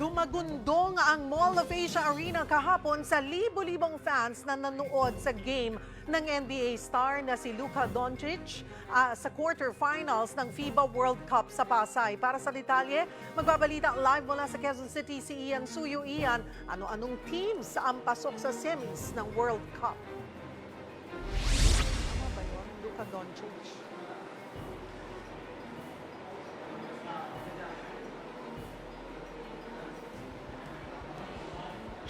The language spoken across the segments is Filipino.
Dumagundong ang Mall of Asia Arena kahapon sa libo-libong fans na nanood sa game ng NBA star na si Luka Doncic ah, sa quarterfinals ng FIBA World Cup sa Pasay. Para sa detalye, magbabalita live mula sa Quezon City si Ian Suyo. Ian, ano-anong teams ang pasok sa semis ng World Cup? Tama ba yun? Luka Doncic.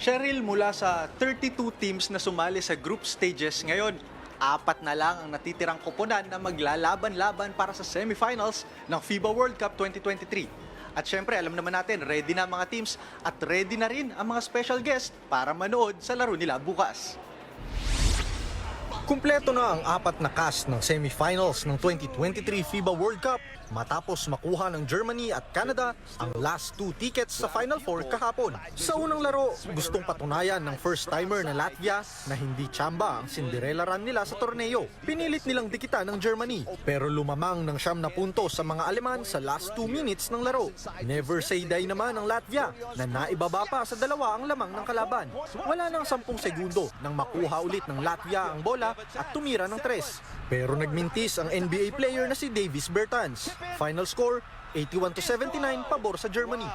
Cheryl, mula sa 32 teams na sumali sa group stages ngayon, apat na lang ang natitirang koponan na maglalaban-laban para sa semifinals ng FIBA World Cup 2023. At syempre, alam naman natin, ready na ang mga teams at ready na rin ang mga special guest para manood sa laro nila bukas. Kumpleto na ang apat na cast ng semifinals ng 2023 FIBA World Cup matapos makuha ng Germany at Canada ang last two tickets sa Final Four kahapon. Sa unang laro, gustong patunayan ng first-timer na Latvia na hindi tsamba ang Cinderella run nila sa torneo. Pinilit nilang dikitan ng Germany pero lumamang ng siyam na puntos sa mga Aleman sa last two minutes ng laro. Never say die naman ang Latvia na naibaba pa sa dalawa ang lamang ng kalaban. Wala nang sampung segundo nang makuha ulit ng Latvia ang bola at tumira ng tres. Pero nagmintis ang NBA player na si Davis Bertans. Final score, 81 to 79 pabor sa Germany.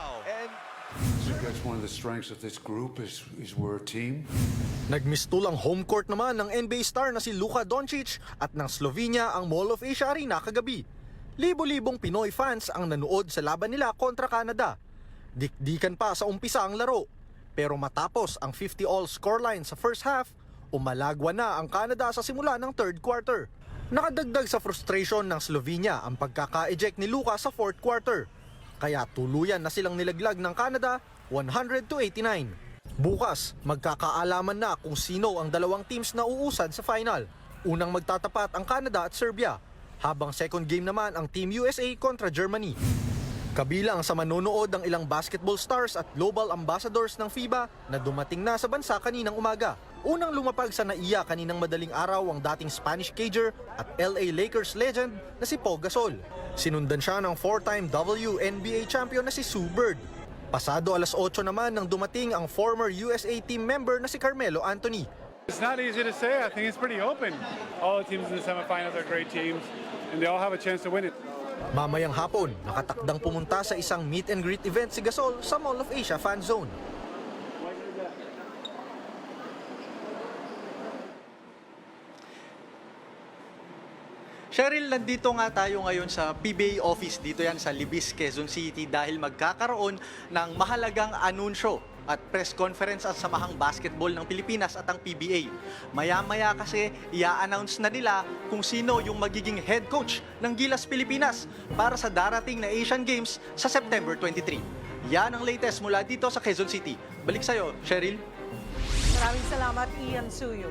So that's one of the strengths of this group is, is we're a team. Nagmistulang home court naman ng NBA star na si Luka Doncic at ng Slovenia ang Mall of Asia Arena kagabi. Libo-libong Pinoy fans ang nanood sa laban nila kontra Canada. Dikdikan pa sa umpisa ang laro. Pero matapos ang 50-all scoreline sa first half, umalagwa na ang Canada sa simula ng third quarter. Nakadagdag sa frustration ng Slovenia ang pagkaka-eject ni Luka sa fourth quarter. Kaya tuluyan na silang nilaglag ng Canada 100 to 89. Bukas, magkakaalaman na kung sino ang dalawang teams na uusad sa final. Unang magtatapat ang Canada at Serbia, habang second game naman ang Team USA kontra Germany. Kabilang sa manonood ang ilang basketball stars at global ambassadors ng FIBA na dumating na sa bansa kaninang umaga. Unang lumapag sa NAIA kaninang madaling araw ang dating Spanish Cager at LA Lakers legend na si Pau Gasol. Sinundan siya ng four-time WNBA champion na si Sue Bird. Pasado alas 8 naman nang dumating ang former USA team member na si Carmelo Anthony. It's not easy to say. I think it's pretty open. All the teams in the semifinals are great teams, and they all have a chance to win it. Mamayang hapon, nakatakdang pumunta sa isang meet and greet event si Gasol sa Mall of Asia fan zone. Cheryl, nandito nga tayo ngayon sa PBA office dito yan sa Libis, Quezon City dahil magkakaroon ng mahalagang anunsyo at press conference at Samahang Basketball ng Pilipinas at ang PBA. Maya-maya kasi i-announce na nila kung sino yung magiging head coach ng Gilas Pilipinas para sa darating na Asian Games sa September 23. Yan ang latest mula dito sa Quezon City. Balik sa'yo, Cheryl. Maraming salamat, Ian Suyo.